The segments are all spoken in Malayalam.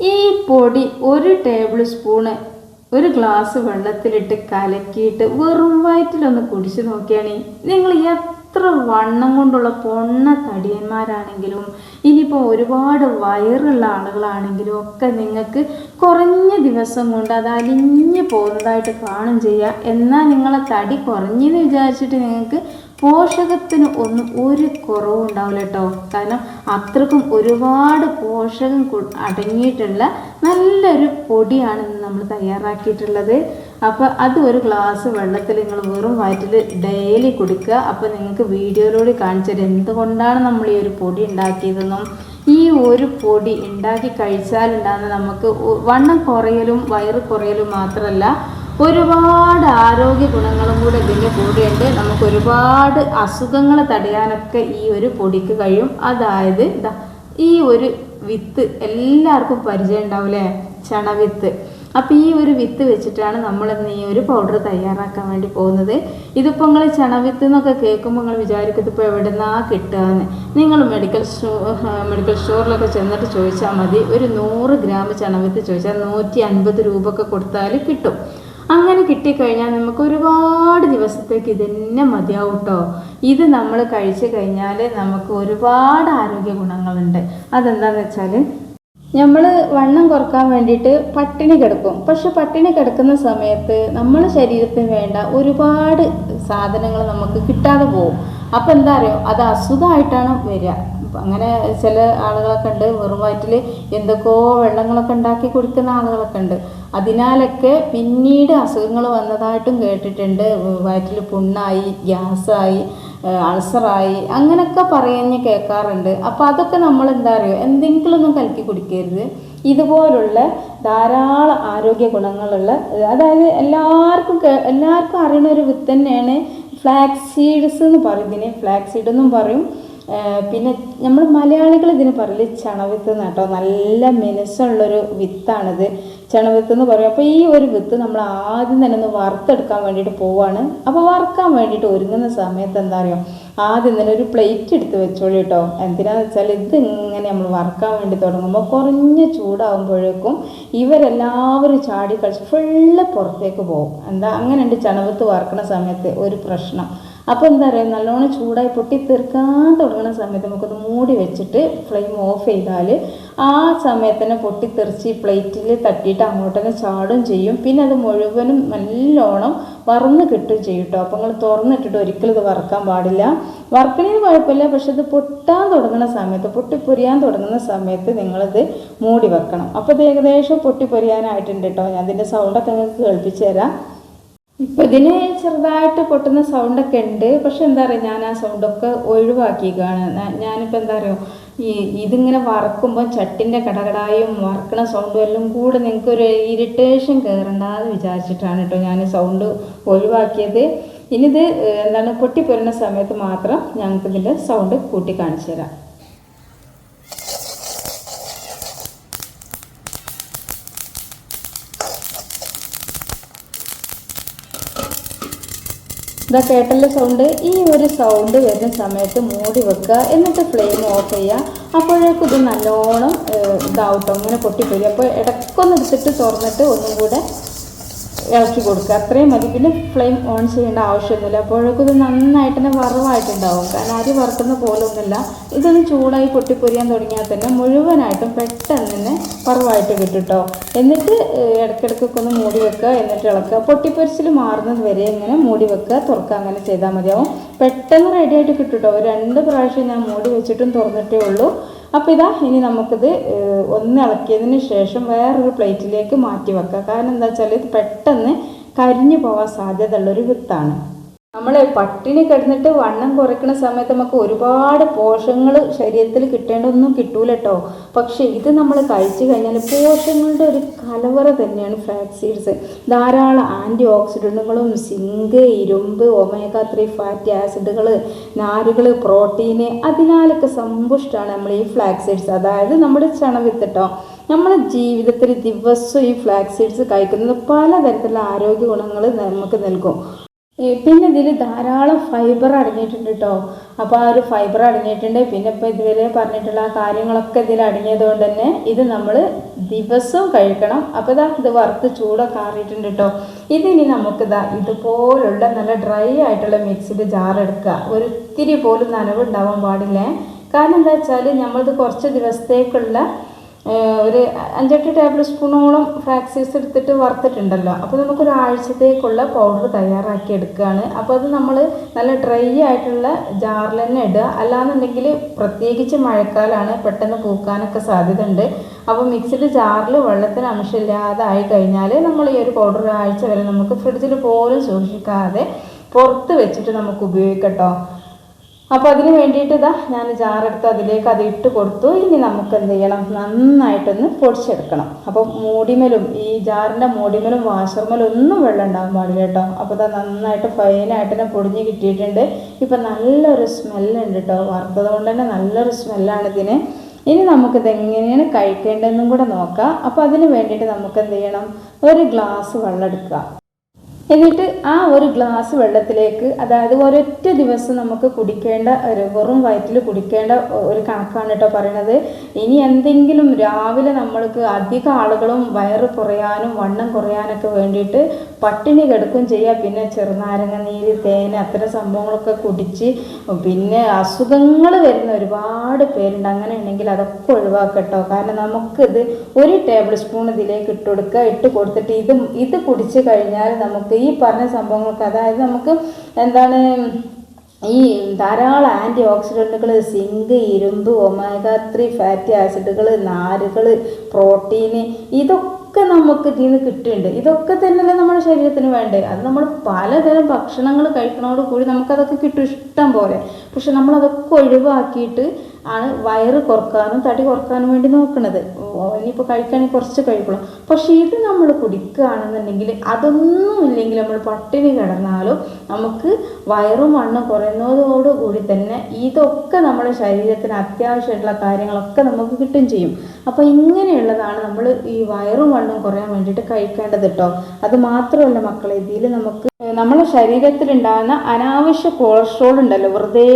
ഈ പൊടി ഒരു ടേബിൾ സ്പൂണ് ഒരു ഗ്ലാസ് വെള്ളത്തിലിട്ട് കലക്കിയിട്ട് വെറും വയറ്റിലൊന്ന് കുടിച്ചു നോക്കിയാണ്. നിങ്ങൾ എത്ര വണ്ണം കൊണ്ടുള്ള പൊണ്ണ തടിയന്മാരാണെങ്കിലും ഇനിയിപ്പോൾ ഒരുപാട് വയറുള്ള ആളുകളാണെങ്കിലും ഒക്കെ നിങ്ങൾക്ക് കുറഞ്ഞ ദിവസം കൊണ്ട് അത് അലിഞ്ഞു പോകുന്നതായിട്ട് കാണും ചെയ്യുക എന്നാൽ നിങ്ങളെ തടി കുറഞ്ഞെന്ന് വിചാരിച്ചിട്ട് നിങ്ങൾക്ക് പോഷകത്തിന് ഒന്നും ഒരു കുറവും ഉണ്ടാവില്ല കേട്ടോ. കാരണം അത്രക്കും ഒരുപാട് പോഷകം അടങ്ങിയിട്ടുള്ള നല്ലൊരു പൊടിയാണ് നമ്മൾ തയ്യാറാക്കിയിട്ടുള്ളത്. അപ്പോൾ അത് ഒരു ഗ്ലാസ് വെള്ളത്തിൽ നിങ്ങൾ വെറും വയറ്റിൽ ഡെയിലി കുടിക്കുക. അപ്പോൾ നിങ്ങൾക്ക് വീഡിയോയിലൂടെ കാണിച്ചത് എന്തുകൊണ്ടാണ് നമ്മൾ ഈ ഒരു പൊടി ഉണ്ടാക്കിയതെന്നും. ഈ ഒരു പൊടി ഉണ്ടാക്കി കഴിച്ചാലുണ്ടാകുന്ന നമുക്ക് വണ്ണം കുറയലും വയറ് കുറയലും മാത്രമല്ല ഒരുപാട് ആരോഗ്യ ഗുണങ്ങളും കൂടെ ഇതിന്റെ കൂടെയുണ്ട്. നമുക്ക് ഒരുപാട് അസുഖങ്ങൾ തടയാനൊക്കെ ഈ ഒരു പൊടിക്ക് കഴിയും. അതായത് ഈ ഒരു വിത്ത് എല്ലാവർക്കും പരിചയം ഉണ്ടാവില്ലേ? ചണവിത്ത്. അപ്പോൾ ഈ ഒരു വിത്ത് വെച്ചിട്ടാണ് നമ്മൾ ഇന്ന് ഈ ഒരു പൗഡർ തയ്യാറാക്കാൻ വേണ്ടി പോകുന്നത്. ഇതിപ്പോൾ നിങ്ങൾ ചണവിത്ത് എന്നൊക്കെ കേൾക്കുമ്പോൾ നിങ്ങൾ വിചാരിക്കും ഇതിപ്പോൾ എവിടെന്നാ കിട്ടുകയെന്ന്. നിങ്ങൾ മെഡിക്കൽ സ്റ്റോ മെഡിക്കൽ സ്റ്റോറിലൊക്കെ ചെന്നിട്ട് ചോദിച്ചാൽ മതി. ഒരു നൂറ് ഗ്രാം ചണവിത്ത് ചോദിച്ചാൽ നൂറ്റി അൻപത് രൂപ ഒക്കെ കൊടുത്താൽ കിട്ടും. അങ്ങനെ കിട്ടിക്കഴിഞ്ഞാൽ നമുക്ക് ഒരുപാട് ദിവസത്തേക്ക് ഇതന്നെ മതിയാവും കേട്ടോ ഇത് നമ്മൾ കഴിച്ചു കഴിഞ്ഞാൽ നമുക്ക് ഒരുപാട് ആരോഗ്യ ഗുണങ്ങളുണ്ട്. അതെന്താണെന്ന് വെച്ചാൽ നമ്മൾ വണ്ണം കുറയ്ക്കാൻ വേണ്ടിയിട്ട് പട്ടിണി കിടക്കും. പക്ഷെ പട്ടിണി കിടക്കുന്ന സമയത്ത് നമ്മുടെ ശരീരത്തിന് വേണ്ട ഒരുപാട് സാധനങ്ങൾ നമുക്ക് കിട്ടാതെ പോകും. അപ്പോൾ എന്താ അറിയോ? അത് അസുഖമായിട്ടാണ് വരിക. അപ്പൊ അങ്ങനെ ചില ആളുകളൊക്കെ ഉണ്ട്. വെറും വയറ്റിൽ എന്തൊക്കെയോ വെള്ളങ്ങളൊക്കെ ഉണ്ടാക്കി കുടിക്കുന്ന ആളുകളൊക്കെ ഉണ്ട്. അതിനാലൊക്കെ പിന്നീട് അസുഖങ്ങൾ വന്നതായിട്ടും കേട്ടിട്ടുണ്ട്. വയറ്റിൽ പുണ്ണായി ഗ്യാസായി അൾസറായി അങ്ങനെയൊക്കെ പറയുന്ന കേൾക്കാറുണ്ട്. അപ്പോൾ അതൊക്കെ നമ്മൾ എന്താ പറയുക എന്തെങ്കിലും ഒന്നും കലക്കി കുടിക്കരുത്. ഇതുപോലുള്ള ധാരാളം ആരോഗ്യ ഗുണങ്ങളുള്ള അതായത് എല്ലാവർക്കും എല്ലാവർക്കും അറിയുന്ന ഒരു വിത്ത് തന്നെയാണ് ഫ്ലാക്സ് സീഡ്സ് എന്ന് പറയും. ഇതിനെ ഫ്ലാക്സ് സീഡ് എന്നും പറയും. പിന്നെ നമ്മൾ മലയാളികൾ ഇതിന് പറയില്ല ചണവിത്ത് നട്ടോ നല്ല മിനുസമുള്ളൊരു വിത്താണിത്. ചണവിത്ത് എന്ന് പറയും. അപ്പോൾ ഈ ഒരു വിത്ത് നമ്മൾ ആദ്യം തന്നെ ഒന്ന് വറുത്തെടുക്കാൻ വേണ്ടിയിട്ട് പോവാണ്. അപ്പോൾ വറുക്കാൻ വേണ്ടിയിട്ട് ഒരുങ്ങുന്ന സമയത്ത് എന്താ പറയുക ആദ്യം തന്നെ ഒരു പ്ലേറ്റ് എടുത്ത് വെച്ചോളൂ കേട്ടോ. എന്തിനാന്ന് വെച്ചാൽ ഇത് ഇങ്ങനെ നമ്മൾ വറുക്കാൻ വേണ്ടി തുടങ്ങുമ്പോൾ കുറഞ്ഞ ചൂടാകുമ്പോഴേക്കും ഇവരെല്ലാവരും ചാടി കളിച്ച് ഫുള്ള് പുറത്തേക്ക് പോകും. എന്താ അങ്ങനെ ഉണ്ട് ചണവത്ത് വറുക്കുന്ന സമയത്ത് ഒരു പ്രശ്നം. അപ്പോൾ എന്താ പറയുക നല്ലോണം ചൂടായി പൊട്ടി തീർക്കാൻ തുടങ്ങുന്ന സമയത്ത് നമുക്കൊന്ന് മൂടി വെച്ചിട്ട് ഫ്ലെയിം ഓഫ് ചെയ്താൽ ആ സമയത്ത് തന്നെ പൊട്ടിത്തെറിച്ച് പ്ലേറ്റിൽ തട്ടിയിട്ട് അങ്ങോട്ട് തന്നെ ചാടും ചെയ്യും. പിന്നെ അത് മുഴുവനും നല്ലോണം വറന്ന് കിട്ടുകയും ചെയ്യും കേട്ടോ അപ്പോൾ നിങ്ങൾ തുറന്നിട്ടിട്ട് ഒരിക്കലും ഇത് വറക്കാൻ പാടില്ല. വറക്കണേന് കുഴപ്പമില്ല പക്ഷെ ഇത് പൊട്ടാൻ തുടങ്ങുന്ന സമയത്ത് പൊട്ടിപ്പൊരിയാൻ തുടങ്ങുന്ന സമയത്ത് നിങ്ങളിത് മൂടി വെക്കണം. അപ്പോൾ ഇത് ഏകദേശം പൊട്ടിപ്പൊരിയാനായിട്ടുണ്ട് കേട്ടോ ഞാൻ അതിന്റെ സൗണ്ടൊക്കെ നിങ്ങൾക്ക് കേൾപ്പിച്ചു തരാം. ഇപ്പൊ ഇതിന് ചെറുതായിട്ട് പൊട്ടുന്ന സൗണ്ടൊക്കെ ഉണ്ട്. പക്ഷെ എന്താ പറയുക ഞാൻ ആ സൗണ്ടൊക്കെ ഒഴിവാക്കിക്കാണ് ഞാനിപ്പോൾ ഞാനിപ്പോ എന്താ പറയുക ഈ ഇതിങ്ങനെ വറക്കുമ്പോൾ ചട്ടിന്റെ കടകടായും വറക്കണ സൗണ്ടും എല്ലാം കൂടെ നിങ്ങൾക്ക് ഒരു ഇറിറ്റേഷൻ കയറണ്ടെന്ന് വിചാരിച്ചിട്ടാണ് കേട്ടോ ഞാൻ സൗണ്ട് ഒഴിവാക്കിയത്. ഇനിയിത് എന്താണ് പൊട്ടിപ്പൊരുന്ന സമയത്ത് മാത്രം ഞങ്ങൾക്ക് ഇതിന്റെ സൗണ്ട് കൂട്ടി കാണിച്ചു തരാം ഇതാ കേട്ടല്ലോ സൗണ്ട് ഈ ഒരു സൗണ്ട് വരുന്ന സമയത്ത് മൂടി വെക്കുക എന്നിട്ട് ഫ്ലെയിം ഓഫ് ചെയ്യുക. അപ്പോഴേക്കും ഇത് നല്ലോണം ഇതാവട്ടോ ഇങ്ങനെ പൊട്ടിപ്പോയി. അപ്പോൾ ഇടയ്ക്കൊന്ന് എടുത്തിട്ട് തുറന്നിട്ട് ഒന്നും കൂടെ ഇളക്കി കൊടുക്കുക. അത്രയും മതി. പിന്നെ ഫ്ലെയിം ഓൺ ചെയ്യേണ്ട ആവശ്യമൊന്നുമില്ല. അപ്പോഴേക്കും ഇത് നന്നായിട്ട് തന്നെ വറവായിട്ടുണ്ടാവും. കാരണം അരി വറുക്കുന്ന പോലെ ഒന്നുമില്ല ഇതൊന്ന് ചൂടായി പൊട്ടിപ്പൊരിയാൻ തുടങ്ങിയാൽ തന്നെ മുഴുവനായിട്ടും പെട്ടെന്ന് തന്നെ വറവായിട്ട് കിട്ടും എന്നിട്ട് ഇടയ്ക്കിടയ്ക്കൊക്കെ ഒന്ന് മൂടി വെക്കുക. എന്നിട്ട് ഇളക്കുക. പൊട്ടിപ്പൊരിച്ചിൽ മാറുന്നത് വരെ ഇങ്ങനെ മൂടി വെക്കുക. തുറക്കുക. അങ്ങനെ ചെയ്താൽ മതിയാവും. പെട്ടെന്ന് റെഡിയായിട്ട് കിട്ടും കേട്ടോ രണ്ട് പ്രാവശ്യം ഞാൻ മൂടി വെച്ചിട്ടും തുറന്നിട്ടേ ഉള്ളൂ. അപ്പോൾ ഇതാ ഇനി നമുക്കിത് ഒന്ന് ഇളക്കിയതിന് ശേഷം വേറൊരു പ്ലേറ്റിലേക്ക് മാറ്റി വെക്കാം കാരണം എന്താ വെച്ചാൽ ഇത് പെട്ടെന്ന് കരിഞ്ഞു പോകാൻ സാധ്യതയുള്ളൊരു വിത്താണ്. നമ്മൾ പട്ടിണി കിടന്നിട്ട് വണ്ണം കുറയ്ക്കുന്ന സമയത്ത് നമുക്ക് ഒരുപാട് പോഷകങ്ങൾ ശരീരത്തിൽ കിട്ടേണ്ടതൊന്നും കിട്ടൂല കേട്ടോ പക്ഷേ ഇത് നമ്മൾ കഴിച്ചു കഴിഞ്ഞാൽ പോഷകങ്ങളുടെ ഒരു കലവറ തന്നെയാണ് ഫ്ലാക്സ് സീഡ്സ് ധാരാളം ആന്റി ഓക്സിഡന്റുകളും സിങ്ക് ഇരുമ്പ് ഒമേഗ ത്രീ ഫാറ്റി ആസിഡുകൾ നാരുകൾ പ്രോട്ടീന് അതിനാലൊക്കെ സമ്പുഷ്ടമാണ് നമ്മൾ ഈ ഫ്ലാക്സ് സീഡ്സ് അതായത് നമ്മുടെ ചണവിത്ത് നമ്മുടെ ജീവിതത്തിൽ ദിവസവും ഈ ഫ്ലാക്സ് സീഡ്സ് കഴിക്കുന്നത് പലതരത്തിലുള്ള ആരോഗ്യ ഗുണങ്ങൾ നമുക്ക് നൽകും. പിന്നെ ഇതിൽ ധാരാളം ഫൈബർ അടങ്ങിയിട്ടുണ്ട് കേട്ടോ അപ്പോൾ ആ ഒരു ഫൈബർ അടങ്ങിയിട്ടുണ്ട്. പിന്നെ ഇപ്പോൾ ഇതുവരെ പറഞ്ഞിട്ടുള്ള ആ കാര്യങ്ങളൊക്കെ ഇതിൽ അടങ്ങിയത് കൊണ്ട് തന്നെ ഇത് നമ്മൾ ദിവസവും കഴിക്കണം. അപ്പോൾ ഇതാ ഇത് വറുത്ത് ചൂടൊക്കെ ആറിയിട്ടുണ്ട് കേട്ടോ ഇതിനി നമുക്ക് ഇതാ ഇതുപോലുള്ള നല്ല ഡ്രൈ ആയിട്ടുള്ള മിക്സിഡ് ജാർ എടുക്കുക. ഒരു ഇത്തിരി പോലും നനവ് ഉണ്ടാവാൻ പാടില്ലേ. കാരണം എന്താ വെച്ചാൽ നമ്മളിത് കുറച്ച് ദിവസത്തേക്കുള്ള ഒരു അഞ്ചെട്ട് ടേബിൾ സ്പൂണോളം ഫ്രാക്സീസ് എടുത്തിട്ട് വറുത്തിട്ടുണ്ടല്ലോ. അപ്പോൾ നമുക്ക് ഒരാഴ്ചത്തേക്കുള്ള പൗഡർ തയ്യാറാക്കി എടുക്കുകയാണ് അപ്പോൾ അത് നമ്മൾ നല്ല ഡ്രൈ ആയിട്ടുള്ള ജാറിൽ തന്നെ ഇടുക. അല്ലാന്നുണ്ടെങ്കിൽ പ്രത്യേകിച്ച് മഴക്കാലമാണ് പെട്ടെന്ന് പൂക്കാനൊക്കെ സാധ്യത ഉണ്ട് അപ്പോൾ മിക്സിഡ് ജാറിൽ വെള്ളത്തിന് അംശമില്ലാതെ ആയി കഴിഞ്ഞാൽ നമ്മൾ ഈ ഒരു പൗഡർ ഒരാഴ്ച വരെ നമുക്ക് ഫ്രിഡ്ജിൽ പോലും സൂക്ഷിക്കാതെ പുറത്ത് വെച്ചിട്ട് നമുക്ക് ഉപയോഗിക്കട്ടോ അപ്പോൾ അതിന് വേണ്ടിയിട്ട് ഇതാ ഞാൻ ജാറെടുത്ത് അതിലേക്ക് അത് ഇട്ട് കൊടുത്തു. ഇനി നമുക്ക് എന്ത് ചെയ്യണം? നന്നായിട്ടൊന്ന് പൊടിച്ചെടുക്കണം. അപ്പോൾ മൂടിമലും ഈ ജാറിന്റെ മൂടിമലും വാഷർമലും ഒന്നും വെള്ളം ഉണ്ടാകാൻ പാടില്ല കേട്ടോ. അപ്പോൾ ഇതാ നന്നായിട്ട് ഫൈനായിട്ട് തന്നെ പൊടിഞ്ഞ് കിട്ടിയിട്ടുണ്ട്. ഇപ്പം നല്ലൊരു സ്മെല്ലുണ്ട് കേട്ടോ. വറുത്തത് കൊണ്ട് തന്നെ നല്ലൊരു സ്മെല്ലാണ് ഇതിന്. ഇനി നമുക്കിത് എങ്ങനെയാണ് കഴിക്കേണ്ടതെന്നും കൂടെ നോക്കാം. അപ്പോൾ അതിന് വേണ്ടിയിട്ട് നമുക്ക് എന്ത് ചെയ്യണം? ഒരു ഗ്ലാസ് വെള്ളം എടുക്കുക. എന്നിട്ട് ആ ഒരു ഗ്ലാസ് വെള്ളത്തിലേക്ക് അതായത് ഒരൊറ്റ ദിവസം നമുക്ക് കുടിക്കേണ്ട ഒരു വെറും വയറ്റിൽ കുടിക്കേണ്ട ഒരു കണക്കാണ് കേട്ടോ പറയണത്. ഇനി എന്തെങ്കിലും രാവിലെ നമ്മൾക്ക് അധികം ആളുകളും വയറ് കുറയാനും വണ്ണം കുറയാനൊക്കെ വേണ്ടിയിട്ട് പട്ടിണി കിടക്കും ചെയ്യുക പിന്നെ ചെറുനാരങ്ങ നീര് തേൻ അത്തരം സംഭവങ്ങളൊക്കെ കുടിച്ച് പിന്നെ അസുഖങ്ങൾ വരുന്ന ഒരുപാട് പേരുണ്ട്. അങ്ങനെ ഉണ്ടെങ്കിൽ അതൊക്കെ ഒഴിവാക്കട്ടോ. കാരണം നമുക്കിത് ഒരു ടേബിൾ സ്പൂൺ ഇതിലേക്ക് ഇട്ട് കൊടുക്കുക ഇട്ട് കൊടുത്തിട്ട് ഇത് ഇത് കുടിച്ച് കഴിഞ്ഞാൽ നമുക്ക് ഈ പറഞ്ഞ സംഭവങ്ങൾക്ക് അതായത് നമുക്ക് എന്താണ് ഈ ധാരാളം ആന്റി ഓക്സിഡന്റുകൾ സിങ്ക് ഇരുമ്പ് ഒമേഗ ത്രീ ഫാറ്റി ആസിഡുകൾ നാരുകൾ പ്രോട്ടീന് ഇതൊക്കെ നമുക്ക് ഇതിൽ നിന്ന് കിട്ടുന്നുണ്ട്. ഇതൊക്കെ തന്നെയല്ലേ നമ്മുടെ ശരീരത്തിന് വേണ്ടേ അത് നമ്മൾ പലതരം ഭക്ഷണങ്ങൾ കഴിക്കണോട് കൂടി നമുക്കതൊക്കെ കിട്ടും ഇഷ്ടം പോലെ. പക്ഷെ നമ്മളതൊക്കെ ഒഴിവാക്കിയിട്ട് ആണ് വയറ് കുറക്കാനും തടി കുറക്കാനും വേണ്ടി നോക്കുന്നത് ഇനിയിപ്പോൾ കഴിക്കുകയാണെങ്കിൽ കുറച്ച് കഴിക്കണം. പക്ഷേ ഇത് നമ്മൾ കുടിക്കുകയാണെന്നുണ്ടെങ്കിൽ അതൊന്നും ഇല്ലെങ്കിൽ നമ്മൾ പട്ടിണി കിടന്നാലും നമുക്ക് വയറും മണ്ണും കുറയുന്നതോടുകൂടി തന്നെ ഇതൊക്കെ നമ്മുടെ ശരീരത്തിന് അത്യാവശ്യമായിട്ടുള്ള കാര്യങ്ങളൊക്കെ നമുക്ക് കിട്ടും ചെയ്യും. അപ്പോൾ ഇങ്ങനെയുള്ളതാണ് നമ്മൾ ഈ വയറും വണ്ണും കുറയാൻ വേണ്ടിയിട്ട് കഴിക്കേണ്ടത് കേട്ടോ അത് മാത്രമല്ല മക്കളെ ഇതിൽ നമുക്ക് നമ്മുടെ ശരീരത്തിലുണ്ടാകുന്ന അനാവശ്യ കൊളസ്ട്രോൾ ഉണ്ടല്ലോ വെറുതെ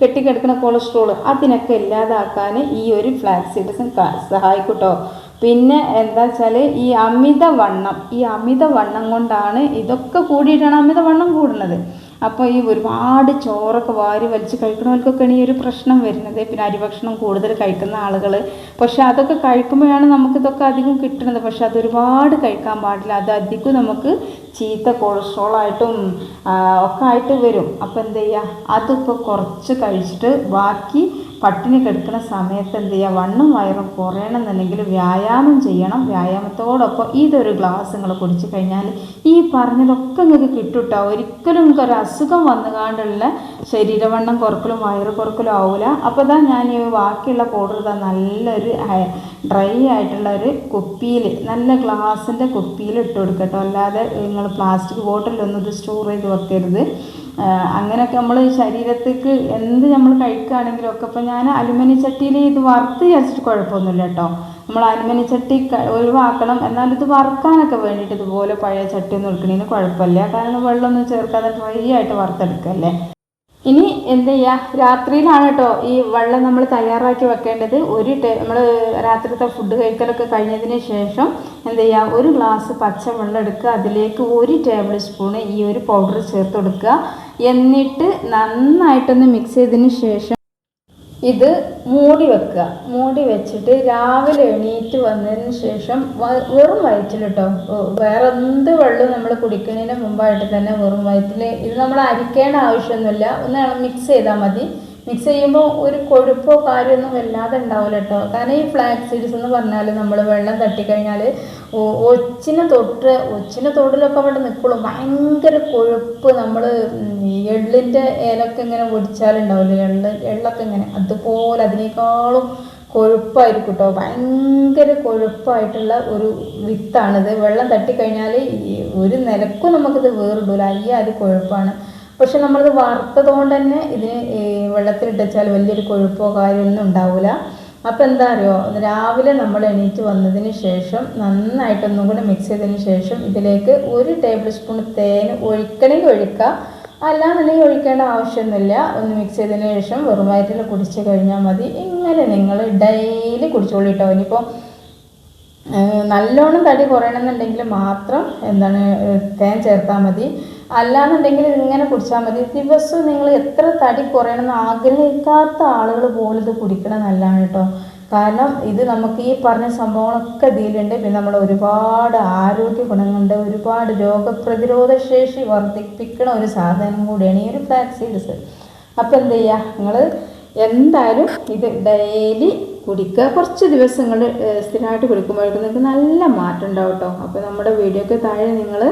കെട്ടിക്കിടക്കുന്ന കൊളസ്ട്രോൾ അതിനൊക്കെ ഇല്ലാതാക്കാൻ ഈ ഒരു ഫ്ലാക്സിഡ്സും സഹായിക്കും കേട്ടോ പിന്നെ എന്താ വെച്ചാൽ ഈ അമിതവണ്ണം ഈ അമിതവണ്ണം കൊണ്ടാണ് ഇതൊക്കെ കൂടിയിട്ടാണ് അമിതവണ്ണം കൂടുന്നത്. അപ്പോൾ ഈ ഒരുപാട് ചോറൊക്കെ വാരി വലിച്ച് കഴിക്കുന്നവർക്കൊക്കെയാണ് ഈ ഒരു പ്രശ്നം വരുന്നത്. പിന്നെ അരിഭക്ഷണം കൂടുതൽ കഴിക്കുന്ന ആളുകൾ പക്ഷേ അതൊക്കെ കഴിക്കുമ്പോഴാണ് നമുക്കിതൊക്കെ അധികം കിട്ടുന്നത്. പക്ഷേ അത് ഒരുപാട് കഴിക്കാൻ പാടില്ല. അത് അധികം നമുക്ക് ചീത്ത കൊളസ്ട്രോളായിട്ടും ഒക്കെ ആയിട്ട് വരും. അപ്പോൾ എന്ത് ചെയ്യുക അതൊക്കെ കുറച്ച് കഴിച്ചിട്ട് ബാക്കി പട്ടിണി കിടക്കുന്ന സമയത്ത് എന്ത് ചെയ്യുക വണ്ണം വയറും കുറയണമെന്നുണ്ടെങ്കിൽ വ്യായാമം ചെയ്യണം. വ്യായാമത്തോടൊപ്പം ഇതൊരു ഗ്ലാസ് നിങ്ങൾ കുടിച്ചു കഴിഞ്ഞാൽ ഈ പറഞ്ഞതൊക്കെ നിങ്ങൾക്ക് കിട്ടും കേട്ടോ ഒരിക്കലും നിങ്ങൾക്ക് ഒരു അസുഖം വന്നുകാണ്ടുള്ള ശരീരവണ്ണം കുറക്കലും വയറ് കുറക്കലും ആവില്ല അപ്പോൾ ഇതാ ഞാൻ ഈ ബാക്കിയുള്ള പൗഡർ ഇതാ നല്ലൊരു ഡ്രൈ ആയിട്ടുള്ള ഒരു കുപ്പിയിൽ നല്ല ഗ്ലാസിന്റെ കുപ്പിയിൽ ഇട്ട് കൊടുക്കട്ടോ. അല്ലാതെ നിങ്ങൾ പ്ലാസ്റ്റിക് ബോട്ടിലൊന്നും ഇത് സ്റ്റോർ ചെയ്ത് വെക്കരുത്. അങ്ങനെയൊക്കെ നമ്മൾ ശരീരത്തേക്ക് എന്ത് നമ്മൾ കഴിക്കുകയാണെങ്കിലും ഒക്കെ ഇപ്പം ഞാൻ അലുമിനി ചട്ടിയിൽ ഇത് വറുത്ത് വിചാരിച്ചിട്ട് കുഴപ്പമൊന്നുമില്ല കേട്ടോ. നമ്മൾ അലുമിനി ചട്ടി ഒഴിവാക്കണം. എന്നാൽ ഇത് വറുക്കാനൊക്കെ വേണ്ടിയിട്ട് ഇതുപോലെ പഴയ ചട്ടി ഒന്നും എടുക്കണതിന് കുഴപ്പമില്ല. കാരണം വെള്ളമൊന്നും ചേർക്കാതെ ഡ്രൈ ആയിട്ട് വറുത്തെടുക്കല്ലേ. ഇനി എന്ത് ചെയ്യുക രാത്രിയിലാണ് കേട്ടോ ഈ വെള്ളം നമ്മൾ തയ്യാറാക്കി വെക്കേണ്ടത്. ഒരു നമ്മൾ രാത്രിത്തെ ഫുഡ് കഴിക്കലൊക്കെ കഴിഞ്ഞതിന് ശേഷം എന്ത് ചെയ്യുക ഒരു ഗ്ലാസ് പച്ചവെള്ളം എടുക്കുക. അതിലേക്ക് ഒരു ടേബിൾ സ്പൂണ് ഈ ഒരു പൗഡർ ചേർത്ത് കൊടുക്കുക. എന്നിട്ട് നന്നായിട്ടൊന്ന് മിക്സ് ചെയ്തതിന് ശേഷം ഇത് മൂടി വെക്കുക. മൂടി വെച്ചിട്ട് രാവിലെ എണീറ്റ് വന്നതിന് ശേഷം വെറും വയറ്റിൽ കേട്ടോ വേറെ എന്ത് വെള്ളവും നമ്മൾ കുടിക്കുന്നതിന് മുമ്പായിട്ട് തന്നെ വെറും വയറ്റിൽ ഇത് നമ്മൾ അരിക്കേണ്ട ആവശ്യമൊന്നുമില്ല. ഒന്ന് മിക്സ് ചെയ്താൽ മതി. മിക്സ് ചെയ്യുമ്പോൾ ഒരു കൊഴുപ്പോ കാര്യമൊന്നും വല്ലാതെ ഉണ്ടാവില്ല കേട്ടോ. കാരണം ഈ ഫ്ലാക്സ് സീഡ്സ് എന്ന് പറഞ്ഞാൽ നമ്മൾ വെള്ളം തട്ടിക്കഴിഞ്ഞാൽ ഒച്ചിനെ തൊട്ട് ഒച്ചിനെ തൊടിലൊക്കെ അവിടെ നിൽക്കുള്ളൂ ഭയങ്കര കൊഴുപ്പ്. നമ്മൾ എള്ളിന്റെ ഇലൊക്കെ ഇങ്ങനെ പൊടിച്ചാലുണ്ടാവില്ലേ? എള്ള് എള്ളൊക്കെ ഇങ്ങനെ. അതുപോലെ അതിനേക്കാളും കൊഴുപ്പായിരിക്കും കേട്ടോ ഭയങ്കര കൊഴുപ്പായിട്ടുള്ള ഒരു വിത്താണിത്. വെള്ളം തട്ടിക്കഴിഞ്ഞാൽ ഒരു നിലക്കും നമുക്കിത് വേറിടൂല. അയ്യ അത് കൊഴുപ്പാണ്. പക്ഷെ നമ്മളിത് വറുത്തത് കൊണ്ട് തന്നെ ഇതിന് വെള്ളത്തിലിട്ടാൽ വലിയൊരു കൊഴുപ്പോ കാര്യമൊന്നും ഉണ്ടാവില്ല അപ്പോൾ എന്താ അറിയോ? രാവിലെ നമ്മൾ എണീറ്റ് വന്നതിന് ശേഷം നന്നായിട്ടൊന്നും കൂടെ മിക്സ് ചെയ്തതിന് ശേഷം ഇതിലേക്ക് ഒരു ടേബിൾ സ്പൂൺ തേൻ ഒഴിക്കണമെങ്കിൽ ഒഴിക്കുക അല്ലാന്നുണ്ടെങ്കിൽ ഒഴിക്കേണ്ട ആവശ്യമൊന്നുമില്ല. ഒന്ന് മിക്സ് ചെയ്തതിന് ശേഷം വെറും വയറ്റിൽ കുടിച്ച് കഴിഞ്ഞാൽ മതി. ഇങ്ങനെ നിങ്ങൾ ഡെയിലി കുടിച്ചോളൂ കേട്ടോ ഇനിയിപ്പോൾ നല്ലോണം തടി കുറയണമെന്നുണ്ടെങ്കിൽ മാത്രം എന്താണ് തേൻ ചേർത്താൽ മതി. അല്ലാന്നുണ്ടെങ്കിൽ ഇങ്ങനെ കുടിച്ചാൽ മതി. ദിവസവും നിങ്ങൾ എത്ര തടി കുറയണമെന്ന് ആഗ്രഹിക്കാത്ത ആളുകൾ പോലും ഇത് കുടിക്കണം നല്ലതാണ് കേട്ടോ. കാരണം ഇത് നമുക്ക് ഈ പറഞ്ഞ സംഭവങ്ങളൊക്കെ ഇതിലുണ്ട്. പിന്നെ നമ്മൾ ഒരുപാട് ആരോഗ്യ ഗുണങ്ങളുണ്ട്. ഒരുപാട് രോഗപ്രതിരോധ ശേഷി വർദ്ധിപ്പിക്കണ ഒരു സാധനം കൂടിയാണ് ഈ ഒരു ഫ്ലാക്സ് സീഡ്സ് അപ്പോൾ എന്ത് ചെയ്യുക നിങ്ങൾ എന്തായാലും ഇത് ഡെയിലി കുടിക്കുക. കുറച്ച് ദിവസങ്ങൾ സ്ഥിരമായിട്ട് കുടിക്കുമ്പോഴേക്കും നിങ്ങൾക്ക് നല്ല മാറ്റം ഉണ്ടാവും കേട്ടോ. അപ്പോൾ നമ്മുടെ വീഡിയോക്ക് താഴെ നിങ്ങൾ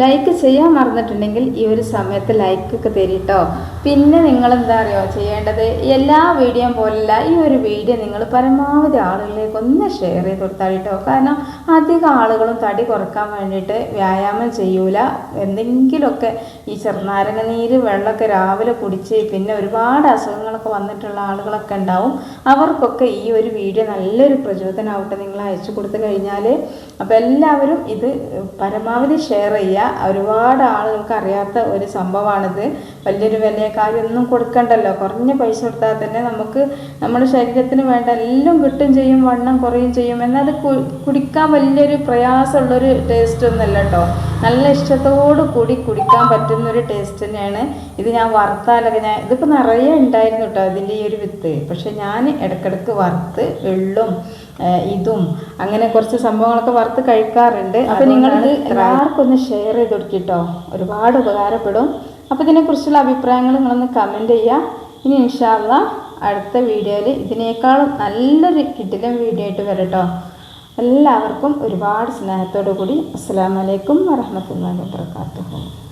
ലൈക്ക് ചെയ്യാൻ മറന്നിട്ടുണ്ടെങ്കിൽ ഈ ഒരു സമയത്ത് ലൈക്കൊക്കെ തരിട്ടോ. പിന്നെ നിങ്ങൾ എന്താ അറിയോ ചെയ്യേണ്ടത്? എല്ലാ വീഡിയോയും പോലല്ല ഈ ഒരു വീഡിയോ നിങ്ങൾ പരമാവധി ആളുകളിലേക്ക് ഒന്ന് ഷെയർ ചെയ്ത് കൊടുത്താൽ കേട്ടോ കാരണം അധികം ആളുകളും തടി കുറയ്ക്കാൻ വേണ്ടിയിട്ട് വ്യായാമം ചെയ്യൂല. എന്തെങ്കിലുമൊക്കെ ഈ ചെറുനാരങ്ങ നീര് വെള്ളമൊക്കെ രാവിലെ കുടിച്ച് പിന്നെ ഒരുപാട് അസുഖങ്ങളൊക്കെ വന്നിട്ടുള്ള ആളുകളൊക്കെ ഉണ്ടാവും. അവർക്കൊക്കെ ഈ ഒരു വീഡിയോ നല്ലൊരു പ്രചോദനമാവട്ടെ നിങ്ങൾ അയച്ചു കൊടുത്തു കഴിഞ്ഞാൽ അപ്പോൾ എല്ലാവരും ഇത് പരമാവധി ഷെയർ ചെയ്യുക. ഒരുപാട് ആളുകൾക്ക് അറിയാത്ത ഒരു സംഭവമാണിത്. വലിയൊരു വിലയേക്കാരൊന്നും കൊടുക്കണ്ടല്ലോ. കുറഞ്ഞ പൈസ കൊടുത്താൽ തന്നെ നമുക്ക് നമ്മുടെ ശരീരത്തിന് വേണ്ട എല്ലാം കിട്ടും ചെയ്യും വണ്ണം കുറയും ചെയ്യും. എന്നാൽ അത് കുടിക്കാൻ വലിയൊരു പ്രയാസമുള്ളൊരു ടേസ്റ്റ് ഒന്നുമല്ല കേട്ടോ. നല്ല ഇഷ്ടത്തോടു കൂടി കുടിക്കാൻ പറ്റുന്ന ഒരു ടേസ്റ്റ് തന്നെയാണ്. ഇത് ഞാൻ വറുത്താലൊക്കെ ഞാൻ ഇതിപ്പോൾ നിറയെ ഉണ്ടായിരുന്നു കേട്ടോ അതിന്റെ ഈ ഒരു വിത്ത്. പക്ഷെ ഞാൻ ഇടയ്ക്കിടയ്ക്ക് വറുത്ത് ഏഹ് ഇതും. അങ്ങനെ കുറച്ച് സംഭവങ്ങളൊക്കെ വറുത്ത് കഴിക്കാറുണ്ട്. അപ്പോൾ നിങ്ങൾ എല്ലാവർക്കും ഒന്ന് ഷെയർ ചെയ്ത് കൊടുക്കിട്ടോ ഒരുപാട് ഉപകാരപ്പെടും. അപ്പോൾ ഇതിനെക്കുറിച്ചുള്ള അഭിപ്രായങ്ങൾ നിങ്ങളൊന്ന് കമന്റ് ചെയ്യുക ഇനി ഇൻഷാല്ല അടുത്ത വീഡിയോയിൽ ഇതിനേക്കാളും നല്ലൊരു കിട്ടിലും വീഡിയോ ആയിട്ട് വരട്ടോ. എല്ലാവർക്കും ഒരുപാട് സ്നേഹത്തോടു കൂടി അസ്സാം വലൈക്കും വറഹമത്തല്ലാ വാബർക്കാത്തു